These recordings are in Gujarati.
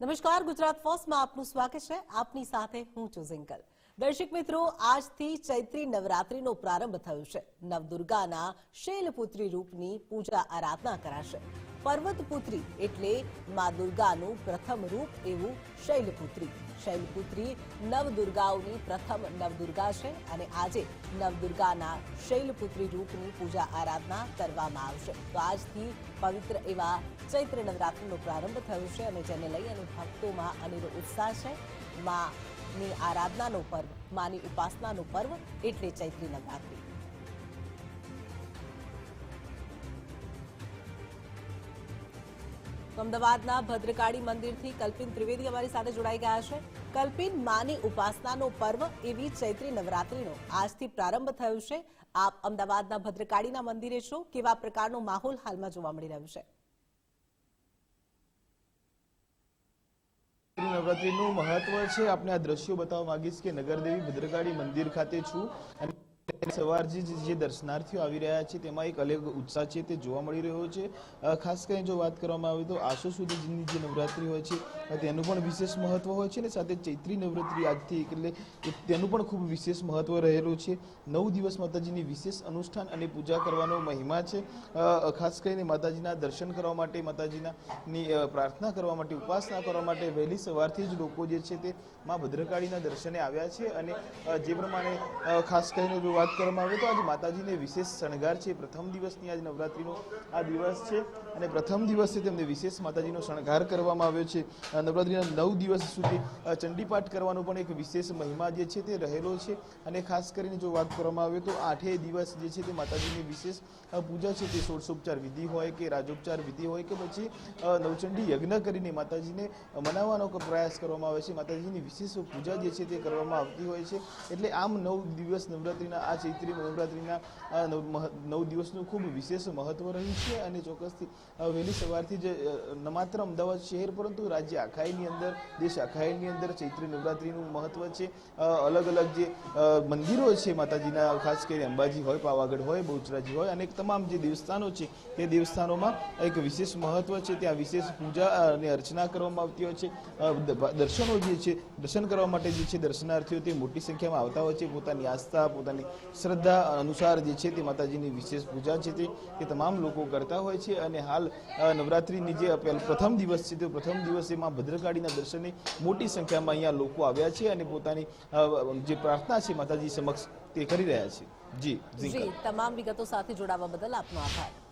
નમસ્કાર ગુજરાત ફર્સ્ટમાં આપનું સ્વાગત છે. આપની સાથે હું છું ઝિંકલ. દર્શક મિત્રો, આજથી ચૈત્રી નવરાત્રીનો પ્રારંભ થયો છે. નવદુર્ગાના શૈલપુત્રી રૂપની પૂજા આરાધના કરાશે. પર્વતપુત્રી એટલે મા દુર્ગાનું પ્રથમ રૂપ એવું શૈલપુત્રી. શૈલપુત્રી નવદુર્ગાઓની પ્રથમ નવદુર્ગા છે અને આજે નવદુર્ગાના શૈલપુત્રી રૂપની પૂજા આરાધના કરવામાં આવશે. તો આજથી પવિત્ર એવા ચૈત્ર નવરાત્રીનો પ્રારંભ થયો છે અને જેને લઈ અને ભક્તોમાં અનેરો ઉત્સાહ છે. માની આરાધનાનો પર્વ, માની ઉપાસનાનો પર્વ એટલે ચૈત્રી નવરાત્રિ. અમદાવાદના ભદ્રકાળી મંદિરથી કલ્પિન ત્રિવેદી અમારી સાથે જોડાઈ ગયા છે. કલ્પિન, માની ઉપાસનાનો પર્વ એવી ચૈત્રી નવરાત્રીનો આજથી પ્રારંભ થયો છે. આપ અમદાવાદના ભદ્રકાળીના મંદિરે છો. કેવા પ્રકારનો માહોલ હાલમાં જોવા મળી રહ્યો છે? નવરાત્રીનું મહત્વ છે. આપણે આ દ્રશ્યો બતાવવા માંગીશ કે નગરદેવી ભદ્રકાળી મંદિર ખાતે છું. અને સવારથી જ દર્શનાર્થીઓ આવી રહ્યા છે, તેમાં એક અલગ ઉત્સાહ છે તે જોવા મળી રહ્યો છે. ખાસ કરીને જો વાત કરવામાં આવે તો આસો સુધીની જે નવરાત્રી હોય છે તેનું પણ વિશેષ મહત્વ હોય છે અને સાથે ચૈત્રી નવરાત્રી આજથી એટલે તેનું પણ ખૂબ વિશેષ મહત્વ રહેલું છે. નવ દિવસ માતાજીની વિશેષ અનુષ્ઠાન અને પૂજા કરવાનો મહિમા છે. ખાસ કરીને માતાજીના દર્શન કરવા માટે માતાજીના પ્રાર્થના કરવા માટે, ઉપાસના કરવા માટે વહેલી સવારથી જ લોકો જે છે તે માં ભદ્રકાળીના દર્શને આવ્યા છે અને જે પ્રમાણે ખાસ કરીને જો વાત કરવામાં આવે તો આજે માતાજીને વિશેષ શણગાર છે. પ્રથમ દિવસની આજ નવરાત્રીનો આ દિવસ છે અને પ્રથમ દિવસે તેમને વિશેષ માતાજીનો શણગાર કરવામાં આવ્યો છે. નવરાત્રિના નવ દિવસ સુધી ચંડીપાઠ કરવાનો પણ એક વિશેષ મહિમા જે છે તે રહેલો છે. અને ખાસ કરીને જો વાત કરવામાં આવે તો આઠેય દિવસ જે છે તે માતાજીની વિશેષ પૂજા છે તે ષોડશોપચાર વિધિ હોય કે રાજોપચાર વિધિ હોય કે પછી નવચંડી યજ્ઞ કરીને માતાજીને મનાવવાનો પ્રયાસ કરવામાં આવે છે. માતાજીની વિશેષ પૂજા જે છે તે કરવામાં આવતી હોય છે. એટલે આમ નવ દિવસ નવરાત્રીના આ ચૈત્રી નવરાત્રીના નવ દિવસનું ખૂબ વિશેષ મહત્વ રહ્યું છે અને ચોક્કસથી વહેલી સવારથી જ ન માત્ર અમદાવાદ શહેર પરંતુ રાજ્ય આખાઈની અંદર, દેશ આખાઈની અંદર ચૈત્રી નવરાત્રીનું મહત્વ છે. અલગ અલગ જે મંદિરો છે માતાજીના, ખાસ કરીને અંબાજી હોય, પાવાગઢ હોય, બહુચરાજી હોય અને તમામ જે દેવસ્થાનો છે તે દેવસ્થાનોમાં એક વિશેષ મહત્વ છે. ત્યાં વિશેષ પૂજા અને અર્ચના કરવામાં આવતી હોય છે. દર્શનો જે છે, દર્શન કરવા માટે જે છે દર્શનાર્થીઓ તે મોટી સંખ્યામાં આવતા હોય છે. પોતાની આસ્થા, પોતાની શ્રદ્ધા અનુસાર જે છે તે માતાજીની વિશેષ પૂજા છે તે તમામ લોકો કરતા હોય છે અને હાલ નવરાત્રિની જે પ્રથમ દિવસ છે તે પ્રથમ દિવસે માં ભદ્રકાળીના દર્શને મોટી સંખ્યામાં અહીંયા લોકો આવ્યા છે અને પોતાની જે પ્રાર્થના છે માતાજી સમક્ષ તે કરી રહ્યા છે. જી જી, તમામ વિગતો સાથે જોડાવા બદલ આપનો આભાર.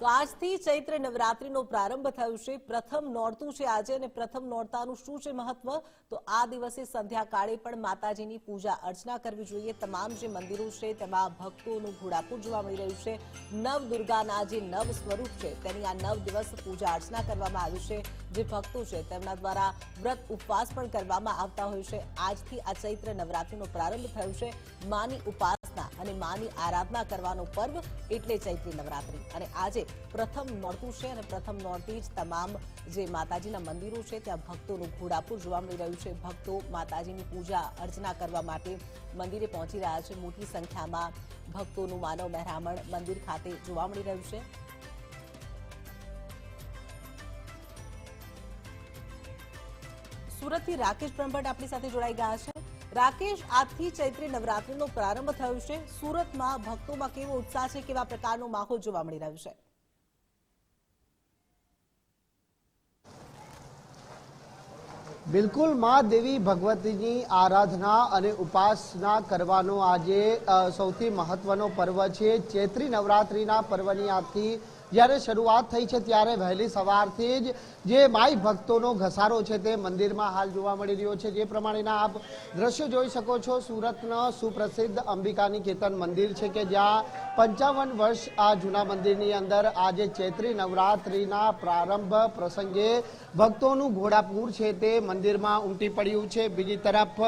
તો આજથી ચૈત્ર નવરાત્રીનો પ્રારંભ થયો છે. પ્રથમ નોરતું છે આજે અને પ્રથમ નોરતાનું શું છે મહત્વ? તો આ દિવસે સંધ્યાકાળે પણ માતાજીની પૂજા અર્ચના કરવી જોઈએ. તમામ જે મંદિરો છે, તેમાં ભક્તોનું ઘોડાપુર જોવા મળી રહ્યું છે. નવ દુર્ગાના જે નવ સ્વરૂપ છે, તેની આ નવ દિવસ પૂજા અર્ચના કરવામાં આવી છે. જે ભક્તો છે, તેમના દ્વારા વ્રત ઉપવાસ પણ કરવામાં આવતા હોય છે. આજથી આ ચૈત્ર નવરાત્રીનો પ્રારંભ થયો છે. માની ઉપાસના અને માની આરાધના કરવાનો પર્વ એટલે ચૈત્રી નવરાત્રી. અને આજે પ્રથમ નોરતું છે અને પ્રથમ નોરતી જ તમામ જે માતાજીના મંદિરો છે, ત્યાં ભક્તોનું ઘોડાપુર જોવા મળી રહ્યું છે. ભક્તો માતાજીની પૂજા અર્ચના કરવા માટે મંદિરે પહોંચી રહ્યા છે. મોટી સંખ્યામાં ભક્તોનું માનવ મહેરામણ મંદિર ખાતે જોવા મળી રહ્યું છે. સુરતથી રાકેશ બ્રહ્મભટ્ટ આપણી સાથે જોડાઈ ગયા છે. રાકેશ આજથી ચૈત્રી નવરાત્રીનો પ્રારંભ થયો છે. સુરતમાં ભક્તોમાં કેવો ઉત્સાહ છે, કેવા પ્રકારનો માહોલ જોવા મળી રહ્યો છે? બિલકુલ, મા દેવી ભગવતીની આરાધના અને ઉપાસના કરવાનો આજે સૌથી મહત્વનો પર્વ છે. ચૈત્રી નવરાત્રીના પર્વની આજથી જ્યારે શરૂઆત થઈ છે ત્યારે વહેલી સવારથી જ જે માઈ ભક્તોનો ઘસારો છે તે મંદિરમાં હાલ જોવા મળી રહ્યો છે. જે પ્રમાણેના આપ દ્રશ્યો જોઈ શકો છો, સુરતના સુપ્રસિદ્ધ અંબિકાની કેતન મંદિર છે કે જ્યાં પંચાવન વર્ષ આ જૂના મંદિરની અંદર આજે ચૈત્રી નવરાત્રિના પ્રારંભ પ્રસંગે ભક્તોનું ઘોડાપૂર છે તે મંદિરમાં ઉમટી પડ્યું છે. બીજી તરફ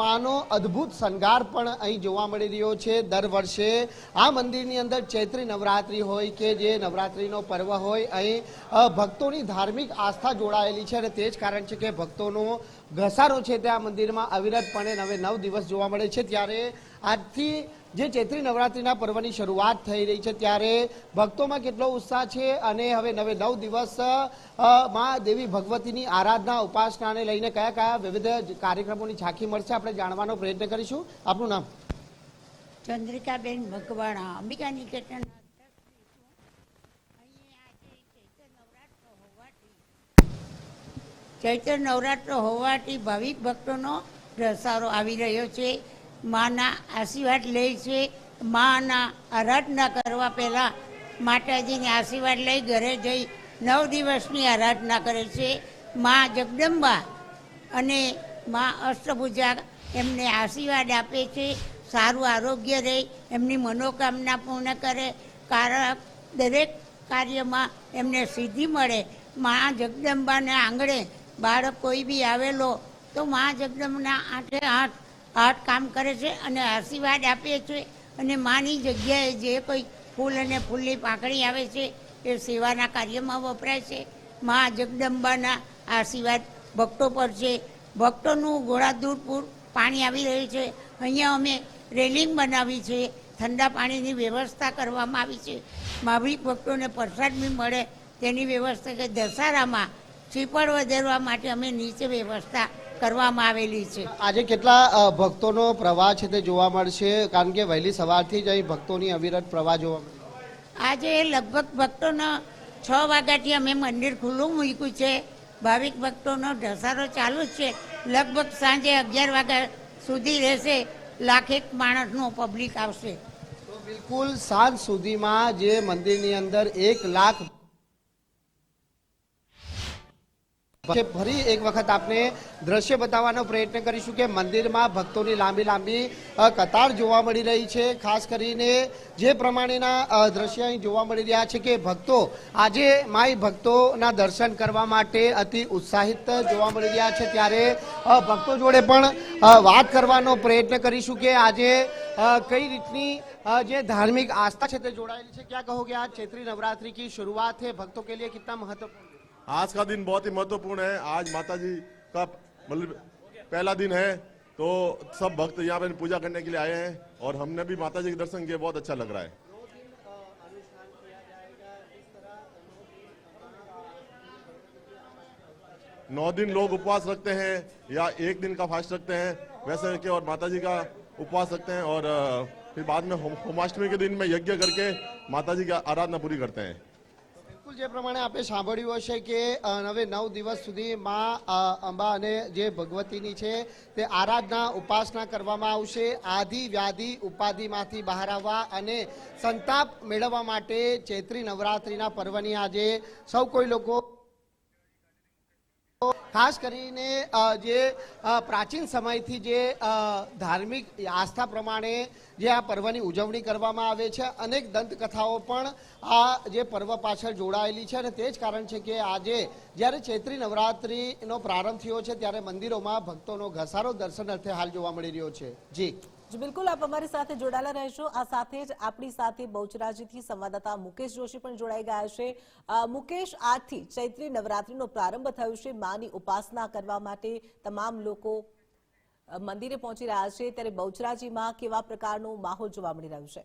માનો અદ્ભુત શણગાર પણ અહીં જોવા મળી રહ્યો છે. દર વર્ષે આ મંદિરની અંદર ચૈત્રી નવરાત્રિ હોય કે જે નવરાત્રિનો પર્વ હોય, અહીં ભક્તોની ધાર્મિક આસ્થા જોડાયેલી છે અને તે જ કારણ છે કે ભક્તોનો ઘસારો છે તે આ મંદિરમાં અવિરતપણે નવે નવ દિવસ જોવા મળે છે. ત્યારે આજથી જે ચૈત્રી નવરાત્રિના પર્વની શરૂઆત થઈ રહી છે, ત્યારે ભક્તોમાં કેટલો ઉત્સાહ છે અને હવે નવે નવ દિવસમાં દેવી ભગવતીની આરાધના ઉપાસનાને લઈને કયા કયા વિવિધ કાર્યક્રમોની ઝાંખી મળશે આપણે જાણવાનો પ્રયત્ન કરીશું. આપનું નામ? ચંદ્રિકાબેન ભગવાણા અંબિકા નિકેતન ચૈત્ર નવરાત્ર હોવાથી ભાવિક ભક્તોનો પ્રસારો આવી રહ્યો છે. માના આશીર્વાદ લે છે. માના આરાધના કરવા પહેલાં માતાજીને આશીર્વાદ લઈ ઘરે જઈ નવ દિવસની આરાધના કરે છે. મા જગદંબા અને મા અષ્ટભુજા એમને આશીર્વાદ આપે છે. સારું આરોગ્ય રહે, એમની મનોકામના પૂર્ણ કરે. કારણ દરેક કાર્યમાં એમને સિદ્ધિ મળે. મા જગદંબાને આંગણે બાળક કોઈ બી આવેલો તો મા જગદંબના આઠે આઠ આઠ કામ કરે છે અને આશીર્વાદ આપે છે અને માની જગ્યાએ જે કોઈ ફૂલ અને ફૂલની પાંખડી આવે છે એ સેવાના કાર્યમાં વપરાય છે. મા જગદંબાના આશીર્વાદ ભક્તો પર છે. ભક્તોનું ઘોડાદૂરપુર પાણી આવી રહ્યું છે. અહીંયા અમે રેલિંગ બનાવી છે. ઠંડા પાણીની વ્યવસ્થા કરવામાં આવી છે. માવી ભક્તોને પ્રસાદ બી મળે. તેની વ્યવસ્થા કે દશહરામાં શ્રીફળ વધારવા માટે અમે નીચે વ્યવસ્થા કરવામાં આવેલી છે. આજે કેટલા ભક્તોનો પ્રવાહ છે તે જોવા મળશે? કારણ કે વહેલી સવારથી જ અહીં ભક્તોની અવિરત પ્રવાહ જોવા આજે લગભગ ભક્તોનો છ વાગ્યાથી અમે મંદિર ખુલ્લું મૂક્યું છે. ભાવિક ભક્તોનો ઢસારો ચાલુ જ છે. લગભગ સાંજે અગિયાર વાગ્યા સુધી રહેશે. લાખેક માણસનું પબ્લિક આવશે. બિલકુલ સાંજ સુધીમાં જે મંદિરની અંદર એક લાખ ફરી એક વખત આપને દ્રશ્ય બતાવવાનો પ્રયત્ન કરીશું કે મંદિરમાં ભક્તોની લાંબી લાંબી અ, કતાર જોવા મળી રહી છે ખાસ કરીને જે પ્રમાણેના અ, દ્રશ્ય અહીં જોવા મળી રહ્યા છે કે ભક્તો આજે માઈ ભક્તોના દર્શન કરવા માટે અતિ ઉત્સાહિત જોવા મળી રહ્યા છે ત્યારે અ, ભક્તો જોડે પણ અ, વાત કરવાનો પ્રયત્ન કરીશું કે આજે અ, કઈ રીતની अ, જે धार्मिक आस्था છે તે જોડાયેલી છે क्या कहोगे आज चैत्री नवरात्रि की शुरुआत है भक्तों के लिए कितना महत्वपूर्ण है? आज का दिन बहुत ही महत्वपूर्ण है। आज माता जी का मतलब पहला दिन है तो सब भक्त यहाँ पे पूजा करने के लिए आए हैं और हमने भी माता जी के दर्शन किए, बहुत अच्छा लग रहा है। नौ दिन लोग उपवास रखते हैं या एक दिन का फास्ट रखते हैं, वैसे के और माता जी का उपवास रखते हैं और फिर बाद में होमाष्टमी के दिन में यज्ञ करके माता जी की आराधना पूरी करते हैं। બિલકુલ જે પ્રમાણે આપણે સાંભળ્યું હશે કે હવે નવ દિવસ સુધી માં અંબા અને જે ભગવતીની છે, તે આરાધના, ઉપાસના કરવામાં આવશે. આધિ વ્યાધિ ઉપાધિમાંથી બહાર આવવા અને સંતાપ મેળવવા માટે ચૈત્રી નવરાત્રિના પર્વની આજે સૌ કોઈ લોકો ખાસ કરીને જે પ્રાચીન સમયથી જે ધાર્મિક આસ્થા પ્રમાણે જે આ પર્વની ઉજવણી કરવામાં આવે છે, અનેક દંતકથાઓ પણ આ જે પર્વ પાછળ જોડાયેલી છે અને તે જ કારણ છે કે આજે જ્યારે ચૈત્રી નવરાત્રિનો પ્રારંભ થયો છે, ત્યારે મંદિરોમાં ભક્તોનો ઘસારો દર્શન અર્થે હાલ જોવા મળી રહ્યો છે. જી. જી, બિલકુલ. આપ અમારી સાથે જોડાયેલા રહેશો. આ સાથે જ આપણી સાથે બહુચરાજીથી સંવાદદાતા મુકેશ જોશી પણ જોડાઈ ગયા છે. મુકેશ, આજથી ચૈત્રી નવરાત્રીનો પ્રારંભ થયો છે. માની ઉપાસના કરવા માટે તમામ લોકો મંદિરે પહોંચી રહ્યા છે. ત્યારે બહુચરાજીમાં કેવા પ્રકારનો માહોલ જોવા મળી રહ્યો છે?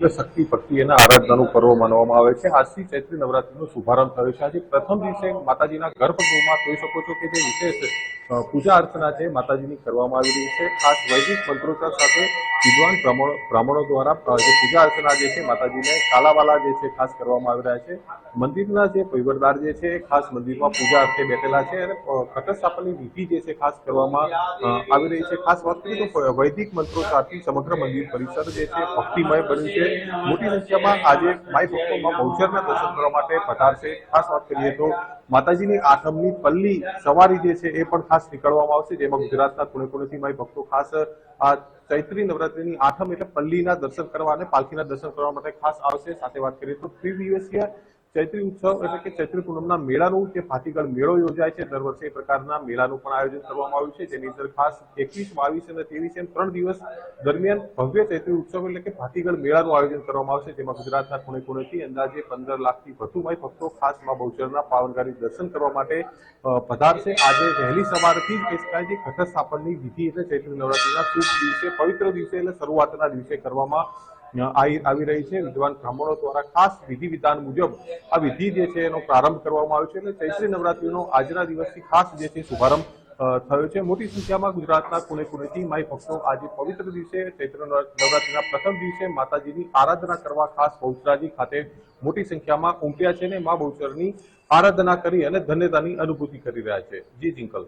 એટલે શક્તિ ભક્તિ એના આરાધનાનું પર્વ માનવામાં આવે છે. આજથી ચૈત્રી નવરાત્રીનો શુભારંભ થયો છે. આજે પ્રથમ દિવસે માતાજીના ગર્ભગૃહમાં જોઈ શકો છો કે જે વિશેષ પૂજા અર્ચના છે માતાજીની કરવામાં આવી રહી છે. ખાસ વૈદિક મંત્રોચ્ચાર સાથે વિદ્વાન બ્રાહ્મણો દ્વારા જે પૂજા અર્ચના જે છે માતાજીને કાલાવાલા જે છે ખાસ કરવામાં આવી રહ્યા છે. મંદિરના જે પૈવરદાર જે છે ખાસ મંદિરમાં પૂજા અર્થે બેઠેલા છે અને ઘટસ્થાપનની ઘટ વિધિ જે છે ખાસ કરવામાં આવી રહી છે. ખાસ વાત કરીએ તો વૈદિક મંત્રોચ્ચારથી સમગ્ર મંદિર પરિસર જે છે ભક્તિમય બન્યું છે. મોટી સંખ્યામાં આજે માઈ ભક્તોમાં બહુચરના દર્શન કરવા માટે પધારશે ખાસ વાત કરીએ તો માતાજીની આઠમની પલ્લી સવારી જે છે એ પણ ખાસ નીકળવામાં આવશે, જેમાં ગુજરાતના ખૂણે ખૂણેથી માઈ ભક્તો ખાસ, આ ચૈત્રી નવરાત્રીની આઠમ એટલે પલ્લીના દર્શન કરવા અને પાલખીના દર્શન કરવા માટે ખાસ આવશે. સાથે વાત કરીએ તો ત્રિદિવસીય ચૈત્રી ઉત્સવ એટલે કે ચૈત્રી પૂનમના મેળાનું જે ફાટીગઢ મેળો યોજાય છે, દર વર્ષે એ પ્રકારના મેળાનું પણ આયોજન કરવામાં આવ્યું છે, જેની અંદર ખાસ એકવીસ, બાવીસ અને ત્રેવીસ એમ ત્રણ દિવસ દરમિયાન ભવ્ય ચૈત્રી ઉત્સવ એટલે કે ફાટીગઢ મેળાનું આયોજન કરવામાં આવશે, જેમાં ગુજરાતના ખૂણે ખૂણેથી અંદાજે પંદર લાખથી વધુ ભાઈ ભક્તો ખાસ મા બહુચરના પાવનગાડી દર્શન કરવા માટે પધારશે. આજે વહેલી સવારથી જ એ શકાય ઘટ સ્થાપનની વિધિ એટલે ચૈત્રી નવરાત્રીના શુભ દિવસે, પવિત્ર દિવસે એટલે શરૂઆતના દિવસે કરવામાં આવી રહી છે. વિદ્વાન બ્રાહ્મણો દ્વારા ખાસ વિધિ વિધાન મુજબ આ વિધિ જે છે એનો પ્રારંભ કરવામાં આવ્યો છે. એટલે ચૈત્રી નવરાત્રીનો આજના દિવસથી ખાસ જે છે શુભારંભ થયો છે. મોટી સંખ્યામાં ગુજરાતના ખૂણે ખૂણેથી માય ભક્તો આજે પવિત્ર દિવસે ચૈત્ર નવરાત્રીના પ્રથમ દિવસે માતાજીની આરાધના કરવા ખાસ બહુચરાજી ખાતે મોટી સંખ્યામાં ઉમટ્યા છે અને મા બહુચરની આરાધના કરી અને ધન્યતાની અનુભૂતિ કરી રહ્યા છે. જી, જિંકલ.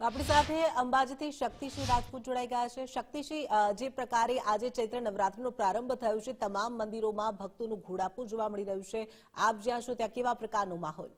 આપણી સાથે અંબાજીથી શક્તિશ્રી રાજપૂત જોડાઈ ગયા છે. શક્તિશ્રી જે પ્રકારે આજે ચૈત્ર નવરાત્રીનો પ્રારંભ થયો છે, તમામ મંદિરોમાં ભક્તોનું ઘોડાપુર જોવા મળી રહ્યું છે. આપ જ્યાં છો, ત્યાં કેવા પ્રકારનો માહોલ?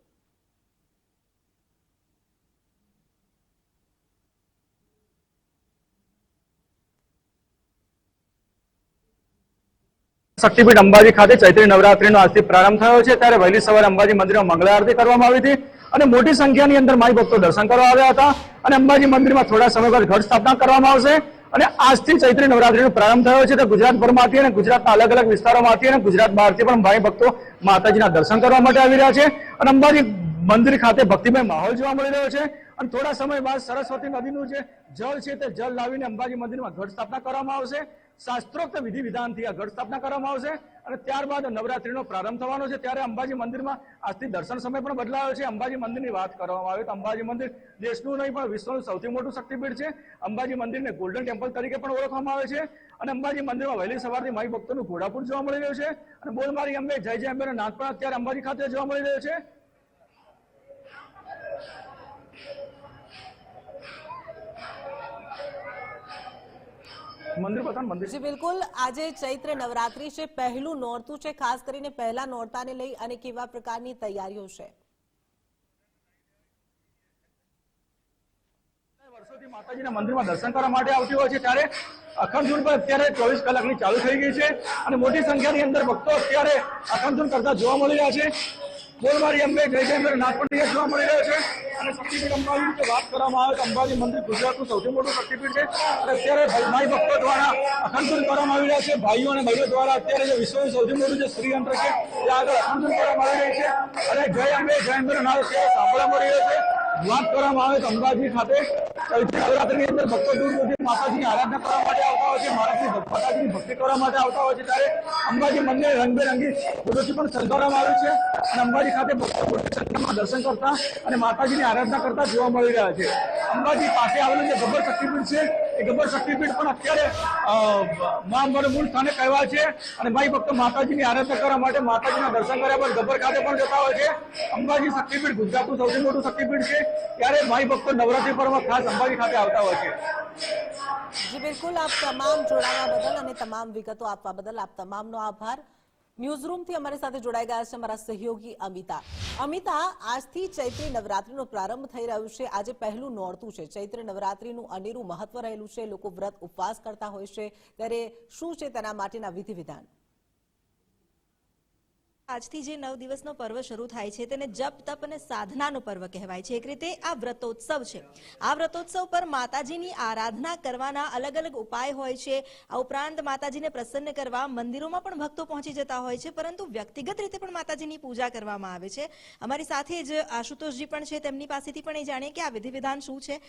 શક્તિપીઠ અંબાજી ખાતે ચૈત્રી નવરાત્રીનો આજથી પ્રારંભ થયો છે. ત્યારે વહેલી સવારે અંબાજી મંદિરમાં મંગળા આરતી કરવામાં આવી હતી. અને મોટી સંખ્યાની અંદર માઈ ભક્તો દર્શન કરવા આવ્યા હતા. અને અંબાજી મંદિરમાં થોડા સમય બાદ ઘટ સ્થાપના કરવામાં આવશે. અને આજથી ચૈત્રી નવરાત્રીનો પ્રારંભ થયો છે. તો ગુજરાતભરમાંથી અને ગુજરાતના અલગ અલગ વિસ્તારોમાંથી અને ગુજરાત બહારથી પણ ભાઈ ભક્તો માતાજીના દર્શન કરવા માટે આવી રહ્યા છે. અને અંબાજી મંદિર ખાતે ભક્તિમય માહોલ જોવા મળી રહ્યો છે. અને થોડા સમય બાદ સરસ્વતી નદીનું જે જળ છે તે જળ લાવીને અંબાજી મંદિરમાં ઘટ સ્થાપના કરવામાં આવશે. શાસ્ત્રોક્ત વિધિ વિધાનથી આ ઘટ સ્થાપના કરવામાં આવશે અને ત્યારબાદ નવરાત્રીનો પ્રારંભ થવાનો છે. ત્યારે અંબાજી મંદિરમાં આજથી દર્શન સમય પણ બદલાયો છે. અંબાજી મંદિરની વાત કરવામાં આવે તો અંબાજી મંદિર દેશનું નહીં, પણ વિશ્વનું સૌથી મોટું શક્તિપીઠ છે. અંબાજી મંદિરને ગોલ્ડન ટેમ્પલ તરીકે પણ ઓળખવામાં આવે છે અને અંબાજી મંદિરમાં વહેલી સવારથી માઈ ભક્તોનું ઘોડાપુર જોવા મળી રહ્યું છે. અને બોલ મારી અંબે જય જય અંબેનો નાદ પણ અત્યારે અંબાજી ખાતે જોવા મળી રહ્યો છે. મંદિર બતાવો મંદિર. જી બિલકુલ. આજે ચૈત્ર નવરાત્રી છે પહેલું નોરતું છે ખાસ કરીને પહેલા નોરતાને લઈ અને કેવા પ્રકારની તૈયારીઓ છે? વર્ષોથી માતાજીના મંદિરમાં દર્શન કરવા માટે આવતી હોય છે ત્યારે અખંડ પર અત્યારે ચોવીસ કલાકની ચાલુ થઈ ગઈ છે અને મોટી સંખ્યાની અંદર ભક્તો અત્યારે અખંડ કરતા જોવા મળી રહ્યા છે. બોલમારી અંબે જય જય પણ અહીંયા જોવા મળી રહ્યો છે. અને શક્તિપીઠ અંબાજી વિશે વાત કરવામાં આવે તો અંબાજી મંદિર ગુજરાતનું સૌથી મોટું શક્તિપીઠ છે. અને અત્યારે ભાઈ ભક્તો દ્વારા અખંડન કરવામાં આવી રહ્યા છે. ભાઈઓ અને બહેનો દ્વારા અત્યારે જે વિશ્વનું સૌથી મોટું જે શ્રીયંત્ર છે તે આગળ અખંડન કરવામાં આવી રહ્યું છે. અને જય અંબે, જય અંબેનો નાદ અત્યારે સાંભળવા મળી રહ્યો છે. વાત કરવામાં આવે તો અંબાજી ખાતે નવરાત્રીની અંદર ભક્તો દૂર દૂરથી માતાજીની આરાધના કરવા માટે આવતા હોય છે. માતાજીની માતાજીની ભક્તિ કરવા માટે આવતા હોય છે. ત્યારે અંબાજી મંદિર રંગબેરંગી ફૂલોથી પણ શણગારવામાં આવ્યું છે અને અંબાજી ખાતે ભક્તો મોટી સંખ્યામાં દર્શન કરતા અને માતાજીની આરાધના કરતા જોવા મળી રહ્યા છે. અંબાજી પાસે આવેલું જે ગબ્બર શક્તિપીઠ છે એ ગબ્બર શક્તિપીઠ પણ અત્યારે મા અંબાનું મૂળ સ્થાને કહેવાય છે. અને ભાઈ ભક્તો માતાજીની આરાધના કરવા માટે માતાજીના દર્શન કર્યા બાદ ગબ્બર ખાતે પણ જતા હોય છે. અંબાજી શક્તિપીઠ, ગુજરાતનું સૌથી મોટું શક્તિપીઠ છે. ત્યારે ભાઈ ભક્તો નવરાત્રી પર્વમાં ખાસ અંબાજી ખાતે આવતા હોય છે. જી, બિલકુલ. આપ તમામ જોડાવા બદલ અને તમામ વિગતો આપવા બદલ આપ તમામનો આભાર. ન્યૂઝ રૂમથી અમારી સાથે જોડાઈ ગયા છે અમારા સહયોગી અમિતા. અમિતા, આજથી ચૈત્રી નવરાત્રીનો પ્રારંભ થઈ રહ્યો છે. આજે પહેલું નોરતું છે. ચૈત્ર નવરાત્રીનું અનેરું મહત્વ રહેલું છે. લોકો વ્રત ઉપવાસ કરતા હોય છે. ત્યારે શું છે તેના માટેના વિધિ વિધાન આજથી જે નવ દિવસનો પર્વ શરૂ થાય છે તેને જપ, તપ અને સાધનાનો પર્વ કહેવાય છે. એક રીતે આ વ્રતોત્સવ છે. આ વ્રતોત્સવ પર માતાજીની આરાધના કરવાના અલગ અલગ ઉપાય હોય છે. આ ઉપરાંત માતાજીને પ્રસન્ન કરવા મંદિરોમાં પણ ભક્તો પહોંચી જતા હોય છે, પરંતુ વ્યક્તિગત રીતે પણ માતાજીની પૂજા કરવામાં આવે છે. અમારી સાથે જ આશુતોષજી પણ છે. તેમની પાસેથી પણ એ જાણીએ કે આ વિધિ વિધાન શું છે.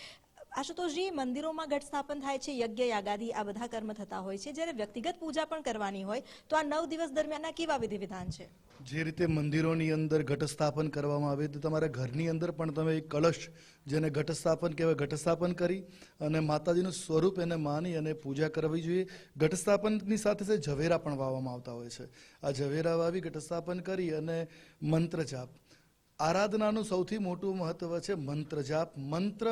આશુતોષજી, મંદિરોમાં ઘટ સ્થાપન થાય છે, યજ્ઞ, યાગાદી, આ બધા કર્મ થતા હોય છે. જ્યારે વ્યક્તિગત પૂજા પણ કરવાની હોય, તો આ નવ દિવસ દરમિયાન કેવા વિધિ વિધાન છે? જે રીતે મંદિરોની અંદર ઘટસ્થાપન કરવામાં આવે, તો તમારા ઘરની અંદર પણ તમે એક કળશ જેને ઘટસ્થાપન કહેવાય ઘટસ્થાપન કરી અને માતાજીનું સ્વરૂપ એને માની અને પૂજા કરવી જોઈએ. ઘટસ્થાપનની સાથે સાથે ઝવેરા પણ વાવવામાં આવતા હોય છે. આ ઝવેરા વાવી ઘટસ્થાપન કરી અને મંત્ર જાપ. આરાધનાનું સૌથી મોટું મહત્વ છે મંત્ર જાપ. મંત્ર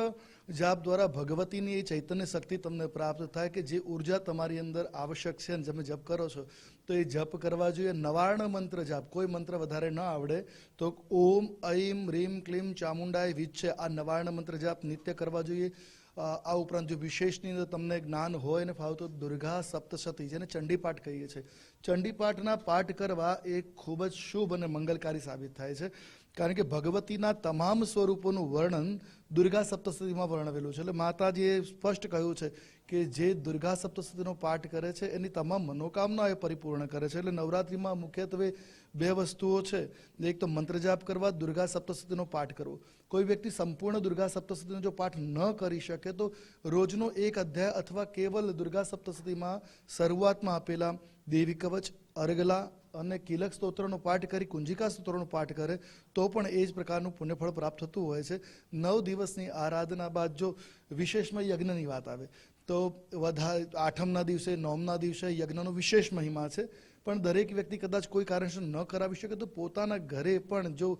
જાપ દ્વારા ભગવતીની એ ચૈતન્ય શક્તિ તમને પ્રાપ્ત થાય કે જે ઊર્જા તમારી અંદર આવશ્યક છે અને તમે જપ કરો છો, તો એ જપ કરવા જોઈએ. નવાર્ણ મંત્ર જાપ, કોઈ મંત્ર વધારે ન આવડે, તો ઓમ, ઐમ, રીમ, ક્લીમ, ચામુંડાય, વિચ્છે, આ નવાર્ણ મંત્ર જાપ નિત્ય કરવા જોઈએ. આ ઉપરાંત જો વિશેષની અંદર તમને જ્ઞાન હોય ને ફાવતો દુર્ગા સપ્તશતી, જેને ચંડીપાઠ કહીએ છીએ ચંડીપાઠના પાઠ કરવા એ ખૂબ જ શુભ અને મંગલકારી સાબિત થાય છે. કારણ કે ભગવતીના તમામ સ્વરૂપોનું વર્ણન દુર્ગા સપ્તશતીમાં વર્ણવેલું છે. એટલે માતાજીએ સ્પષ્ટ કહ્યું છે કે જે દુર્ગા સપ્તશતીનો પાઠ કરે છે, એની તમામ મનોકામના એ પરિપૂર્ણ કરે છે. એટલે નવરાત્રિમાં મુખ્યત્વે બે વસ્તુઓ છે. એક તો મંત્ર જાપ કરવા, દુર્ગા સપ્તશતીનો પાઠ કરવો. કોઈ વ્યક્તિ સંપૂર્ણ દુર્ગા સપ્તશતીનો જો પાઠ ન કરી શકે, તો રોજનો એક અધ્યાય અથવા કેવલ દુર્ગા સપ્તશતીમાં શરૂઆતમાં આપેલા દેવી કવચ, અર્ગલા અને કિલક સ્તોત્રનો પાઠ કરી, કુંજિકા સ્તોત્રનો પાઠ કરે, તો પણ એ જ પ્રકારનું પુણ્યફળ પ્રાપ્ત થતું હોય છે. નવ દિવસની આરાધના બાદ જો વિશેષમાં યજ્ઞની વાત આવે, તો વધારે આઠમના દિવસે નોમના દિવસે યજ્ઞનો વિશેષ મહિમા છે. પણ દરેક વ્યક્તિ કદાચ કોઈ કારણસર ન કરાવી શકે તો પોતાના ઘરે પણ જો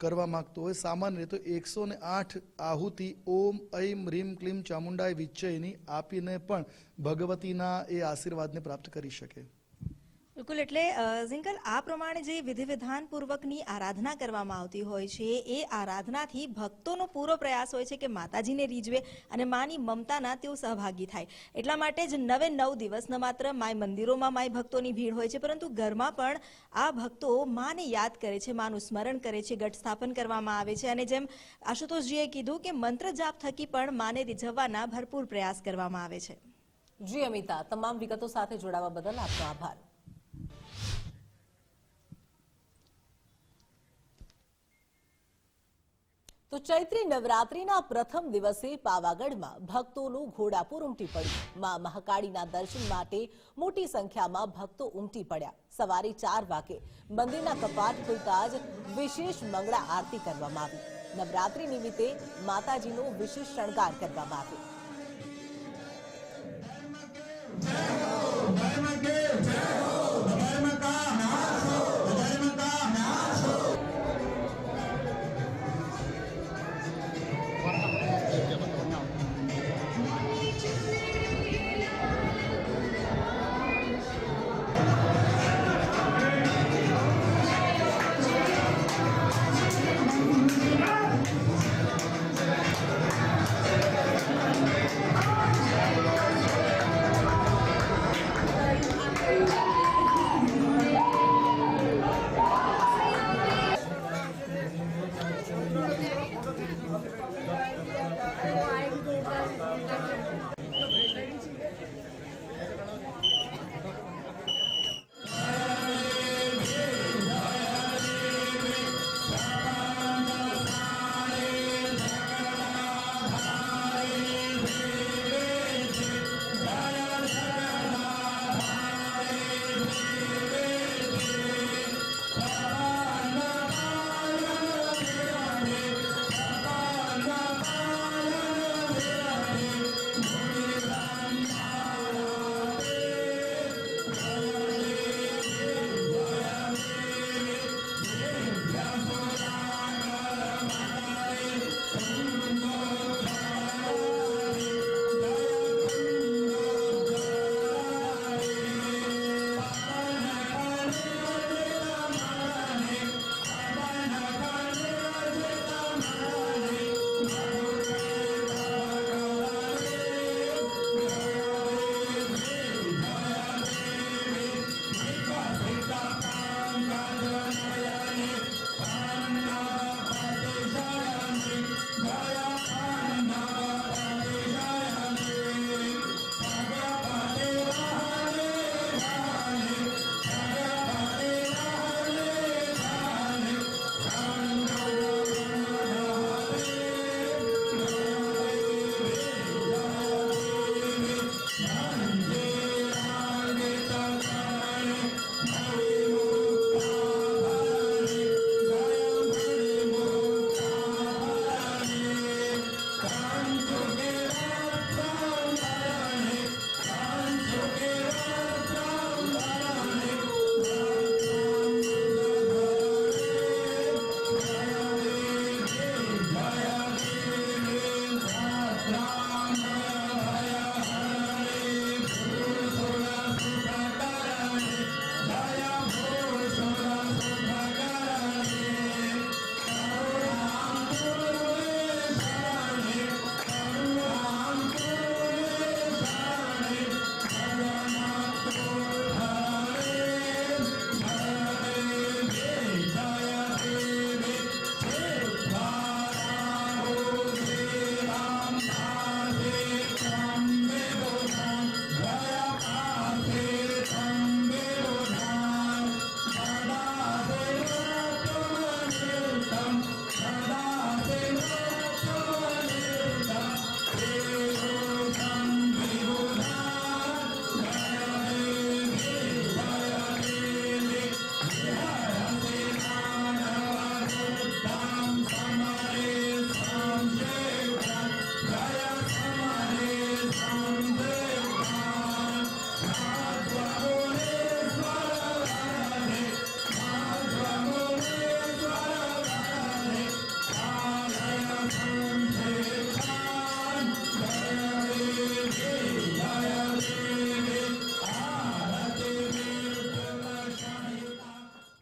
કરવા માંગતો હોય, સામાન્ય રીતે એકસો ને આઠ આહુતિ, ઓમ ઐમ રીમ, ક્લીમ, ચામુંડાય વિચ્ચયની આપીને પણ ભગવતીના એ આશીર્વાદને પ્રાપ્ત કરી શકે. બિલકુલ, એટલે ઝિંકલ, આ પ્રમાણે જે વિધિ વિધાન પૂર્વકની આરાધના કરવામાં આવતી હોય છે, એ આરાધનાથી ભક્તોનો પૂરો પ્રયાસ હોય છે કે માતાજીને રીઝવે અને માની મમતાના તેઓ સહભાગી થાય. એટલા માટે જ નવે નવ દિવસ ન માત્ર માય મંદિરોમાં માય ભક્તોની ભીડ હોય છે, પરંતુ ઘરમાં પણ આ ભક્તો માને યાદ કરે છે, માનું સ્મરણ કરે છે ઘટ સ્થાપન કરવામાં આવે છે અને જેમ આશુતોષજીએ કીધું કે મંત્ર જાપ થકી પણ માને રીઝવવાના ભરપૂર પ્રયાસ કરવામાં આવે છે. જી અમિતા, તમામ વિગતો સાથે જોડાવા બદલ આપનો આભાર. તો ચૈત્રી નવરાત્રીના પ્રથમ દિવસે પાવાગઢમાં ભક્તોનું ઘોડાપુર ઉમટી પડ્યું. માં મહાકાળીના દર્શન માટે મોટી સંખ્યામાં ભક્તો ઉમટી પડ્યા. સવારે ચાર વાગે મંદિરના કપાટ ખુલતા જ વિશેષ મંગળા આરતી કરવામાં આવી. નવરાત્રી નિમિત્તે માતાજીનો વિશેષ શણગાર કરવામાં આવ્યો.